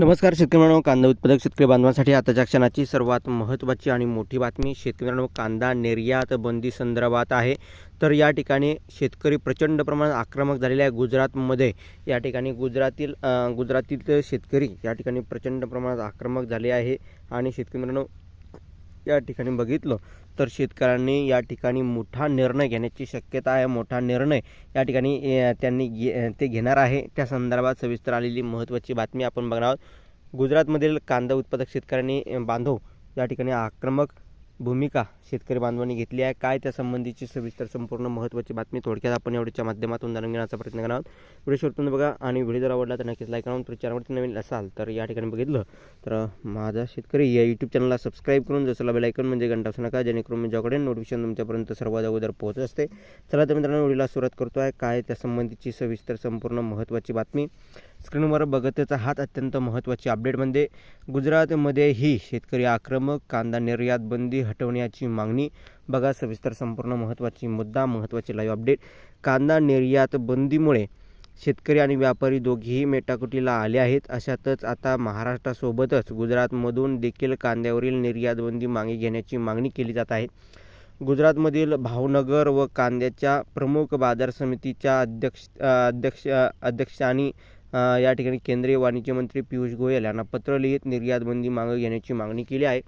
नमस्कार शेतकरी मित्रांनो कांदा उत्पादक शेतकरी बांधवांसाठी आताच्या क्षणाची सर्वात महत्त्वाची आणि मोठी बातमी शेतकरी मित्रांनो कांदा निर्यात बंदी संदर्भात आहे. तर या ठिकाणी शेतकरी प्रचंड प्रमाणात आक्रमक झालेले आहे गुजरातमध्ये. या ठिकाणी गुजरातील गुजरातील शेतकरी या ठिकाणी प्रचंड प्रमाणात आक्रमक झाले आहे. आणि शेतकरी मित्रांनो या ठिकाणी बघितलं तर शेतकऱ्यांनी या ठिकाणी मोठा निर्णय घेण्याची शक्यता आहे. मोठा निर्णय या ठिकाणी त्यांनी घे ते घेणार आहे. त्या संदर्भात सविस्तर आलेली महत्त्वाची बातमी आपण बघणार आहोत. गुजरातमधील कांदा उत्पादक शेतकऱ्यांनी बांधव या ठिकाणी आक्रमक भूमिका शेतकरी बांधवांनी घेतली आहे. काय त्या संबंधीची सविस्तर संपूर्ण महत्त्वाची बातमी थोडक्यात आपण एवढ्याच्या माध्यमातून जाणून घेण्याचा प्रयत्न करणार आहोत. व्हिडिओ तुम्ही बघा आणि व्हिडिओ जर आवडला तर नक्कीच लाईक करून तर चॅनलवरती नवीन असाल तर या ठिकाणी बघितलं तर माझा शेतकरी या यूट्यूब चॅनलला सबस्क्राईब करून जसं बेल ऐकून म्हणजे घंटा असू नका जेणेकरून माझ्याकडे नोटिफिकेशन तुमच्यापर्यंत सर्वात अगोदर पोहोचत असते. चला तर मित्रांनो व्हिडिओला सुरुवात करतो आहे काय त्या संबंधीची सविस्तर संपूर्ण महत्त्वाची बातमी? स्क्रीनवर बघतच आहात अत्यंत महत्त्वाची अपडेट म्हणजे गुजरातमध्येही शेतकरी आक्रमक कांदा निर्यात बंदी हटवण्याची मागणी. बघा सविस्तर संपूर्ण महत्त्वाची मुद्दा महत्त्वाची लाईव्ह अपडेट कांदा निर्यात बंदीमुळे शेतकरी आणि व्यापारी दोघेही मेटाकुटीला आले आहेत. अशातच आता महाराष्ट्रासोबतच गुजरातमधून देखील कांद्यावरील निर्यात बंदी मागे घेण्याची मागणी केली जात आहे. गुजरातमधील भावनगर व कांद्याच्या प्रमुख बाजार समितीच्या अध्यक्ष अध्यक्ष अध्यक्षांनी या ठिकाणी केंद्रीय वाणिज्य मंत्री पियुष गोयल यांना पत्र लिहित निर्यातबंदी मागं घेण्याची मागणी केली आहे.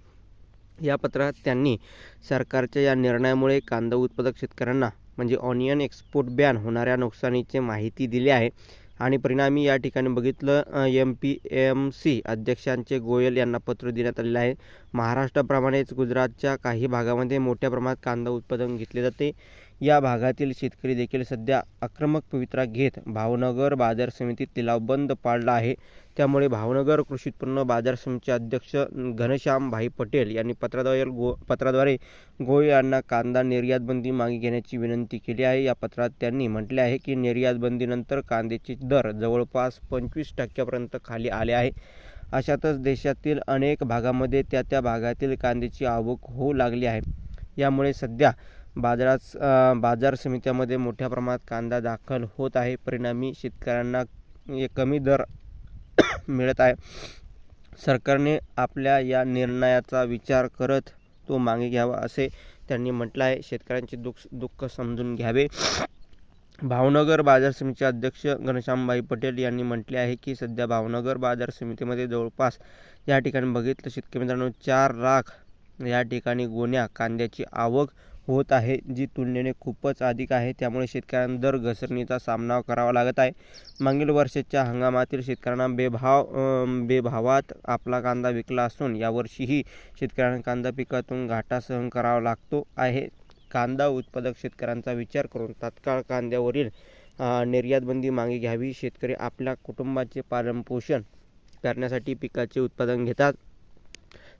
या पत्रात त्यांनी सरकारच्या या निर्णयामुळे कांदा उत्पादक शेतकऱ्यांना म्हणजे ऑनियन एक्सपोर्ट बॅन होणाऱ्या नुकसानीची माहिती दिली आहे. आणि परिणामी या ठिकाणी बघितलं एम पी एम सी अध्यक्षांचे गोयल यांना पत्र देण्यात आलेलं आहे. महाराष्ट्राप्रमाणेच गुजरातच्या काही भागामध्ये मोठ्या प्रमाणात कांदा उत्पादन घेतले जाते. या भागातील शेतकरी देखील सध्या आक्रमक पवित्रा घेत भावनगर बाजार समितीत लिलाव बंद पाडला आहे. त्यामुळे भावनगर कृषी उत्पन्न बाजार समितीचे अध्यक्ष घनश्याम भाई पटेल यांनी पत्राद्वारे गो पत्राद्वारे गोय यांना कांदा निर्यात बंदी मागे घेण्याची विनंती केली आहे. या पत्रात त्यांनी म्हटले आहे की निर्यात बंदीनंतर कांद्याचे दर जवळपास पंचवीस टक्क्यापर्यंत खाली आले आहे. अशातच देशातील अनेक भागामध्ये त्या त्या भागातील कांद्याची आवक होऊ लागली आहे. यामुळे सध्या बाजारात बाजार समित्यामध्ये मोठ्या प्रमाणात कांदा दाखल होत आहे. परिणामी शेतकऱ्यांना कमी दर मिळत आहे. सरकारने आपल्या या निर्णयाचा विचार करत तो मागे घ्यावा असे त्यांनी म्हटलं आहे. शेतकऱ्यांचे दुःख दुःख समजून घ्यावे. भावनगर बाजार समितीचे अध्यक्ष घनश्यामबाई पटेल यांनी म्हटले आहे की सध्या भावनगर बाजार समितीमध्ये जवळपास या ठिकाणी बघितलं शेतकरी मित्रांनो चार लाख या ठिकाणी गोण्या कांद्याची आवक होत आहे जी तुलनेने खूपच अधिक आहे. त्यामुळे शेतकऱ्यांना दर घसरणीचा सामना करावा लागत आहे. मागील वर्षाच्या हंगामातील शेतकऱ्यांना बेभाव बेभावात आपला कांदा विकला असून यावर्षीही शेतकऱ्यांना कांदा पिकातून घाटा सहन करावा लागतो आहे. कांदा उत्पादक शेतकऱ्यांचा विचार करून तात्काळ कांद्यावरील निर्यातबंदी मागे घ्यावी. शेतकरी आपल्या कुटुंबाचे पालनपोषण करण्यासाठी पिकाचे उत्पादन घेतात.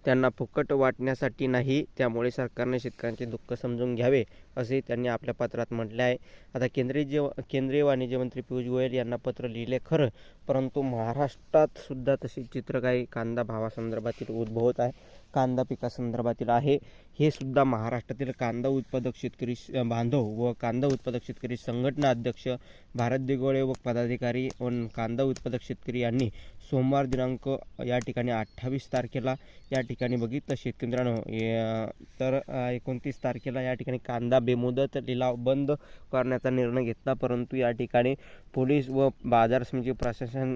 त्यांना फुकट वाटण्यासाठी नाही त्यामुळे सरकारने शेतकऱ्यांचे दुःख समजून घ्यावे असे त्यांनी आपल्या पत्रात म्हटले आहे. आता केंद्रीय जे केंद्रीय वाणिज्य मंत्री पियुष गोयल यांना पत्र लिहिले खरं परंतु महाराष्ट्रात सुद्धा तशी चित्र काही कांदा भावासंदर्भातील उद्भवत आहे कांदा पिकासंदर्भातील आहे. हे सुद्धा महाराष्ट्रातील कांदा उत्पादक शेतकरी बांधव व कांदा उत्पादक शेतकरी संघटना अध्यक्ष भारत दिगोळे व पदाधिकारी व कांदा उत्पादक शेतकरी यांनी सोमवार दिनांक या ठिकाणी अठ्ठावीस तारखेला या ठिकाणी बघितलं शेतकरी मित्रांनो तर एकोणतीस तारखेला या ठिकाणी कांदा बेमुदत लिलाव बंद करण्याचा निर्णय घेतला. परंतु या ठिकाणी पोलीस व बाजार समिती प्रशासन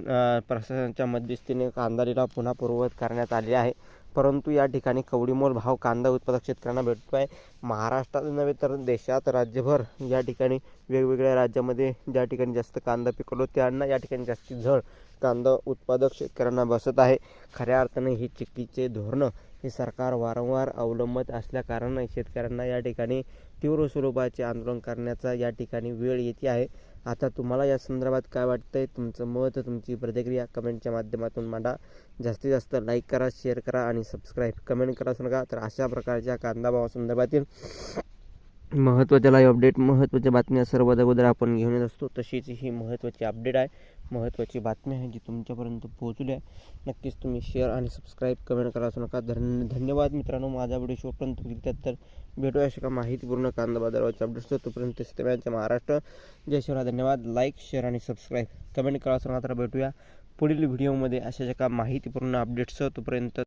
प्रशासनाच्या मध्यस्थीने कांदा लिलाव पुन्हा पूर्ववत करण्यात आले आहे. परंतु या ठिकाणी कवडीमोल भाव कांदा उत्पादक शेतकऱ्यांना भेटतो आहे महाराष्ट्रात नव्हे तर देशात राज्यभर या ठिकाणी वेगवेगळ्या राज्यामध्ये ज्या ठिकाणी जास्त कांदा पिकवलो त्यांना या ठिकाणी जास्ती झळ कांदा उत्पादक शेतकऱ्यांना बसत आहे. खऱ्या अर्थाने ही चिकीचे धोरणं हे सरकार वारंवार अवलंबत असल्याकारणाने शेतकऱ्यांना या ठिकाणी तीव्र स्वरूपाचे आंदोलन करण्याचा या ठिकाणी वेळ येते आहे. आता तुम्हाला या संदर्भात काय वाटतंय? तुमचं मत तुमची प्रतिक्रिया कमेंटच्या माध्यमातून मांडा. जास्तीत जास्त लाईक करा शेअर करा आणि सबस्क्राईब कमेंट करा सांगा नका. तर अशा प्रकारच्या कांदा भावासंदर्भातील महत्त्वाच्या लाईव्ह अपडेट महत्त्वाच्या बातम्या सर्वात अगोदर आपण घेऊन येत असतो. तशीच ही महत्त्वाची अपडेट आहे. महत्त्वाची बातमी आहे जी तुमच्यापर्यंत पोहोचली आहे. नक्कीच तुम्ही शेअर आणि सबस्क्राईब कमेंट करा असू नका. धन धन्यवाद मित्रांनो. माझा व्हिडिओ शेवटपर्यंत बघितल्यात तर भेटूया अशा का माहितीपूर्ण कांदा बाजारावरच्या अपडेट्स तोपर्यंत सिस्टमॅनच्या महाराष्ट्र. जय शिवराय. धन्यवाद. लाईक शेअर आणि सबस्क्राईब कमेंट करा असं मात्र भेटूया पुढील व्हिडिओमध्ये अशा ज्या का माहितीपूर्ण अपडेट्स तोपर्यंत